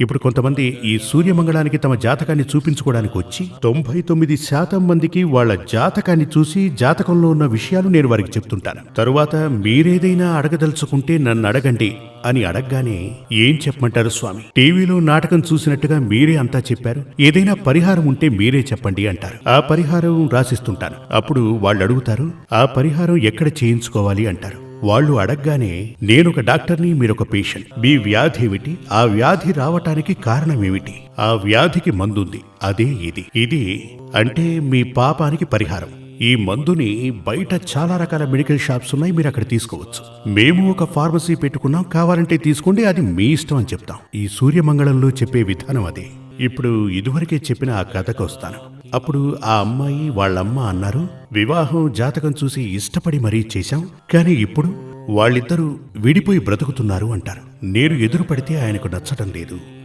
ఇప్పుడు కొంతమంది ఈ సూర్యమంగళానికి తమ జాతకాన్ని చూపించుకోవడానికి వచ్చి తొంభై తొమ్మిది శాతం మందికి వాళ్ళ జాతకాన్ని చూసి జాతకంలో ఉన్న విషయాలు నేను వారికి చెప్తుంటాను. తరువాత మీరేదైనా అడగదలుచుకుంటే నన్ను అడగండి అని అడగగానే ఏం చెప్పమంటారు స్వామి? టీవీలో నాటకం చూసినట్టుగా మీరే అంతా చెప్పారు. ఏదైనా పరిహారం ఉంటే మీరే చెప్పండి అంటారు. ఆ పరిహారం రాసిస్తుంటాను. అప్పుడు వాళ్ళు అడుగుతారు ఆ పరిహారం ఎక్కడ చేయించుకోవాలి అంటారు. వాళ్ళు అడగగానే నేనొక డాక్టర్ని మీరొక పేషెంట్. మీ వ్యాధి ఏమిటి? ఆ వ్యాధి రావటానికి కారణం ఏమిటి ఆ వ్యాధికి మందుంది. అదే ఇది. ఇది అంటే మీ పాపానికి పరిహారం. ఈ మందుని బయట చాలా రకాల మెడికల్ షాప్స్ ఉన్నాయి మీరు అక్కడ తీసుకోవచ్చు. మేము ఒక ఫార్మసీ పెట్టుకున్నాం కావాలంటే తీసుకోండి అది మీ ఇష్టం అని చెప్తాం. ఈ సూర్యమంగళంలో చెప్పే విధానం అదే. ఇప్పుడు ఇదివరకే చెప్పిన ఆ కథకు వస్తాను. అప్పుడు ఆ అమ్మాయి వాళ్ళమ్మ అన్నారు వివాహం జాతకం చూసి ఇష్టపడి మరీ చేశాం కానీ ఇప్పుడు వాళ్ళిద్దరూ విడిపోయి బ్రతుకుతున్నారు అంటారు. నేను ఎదురు పడితే ఆయనకు నచ్చటం లేదు.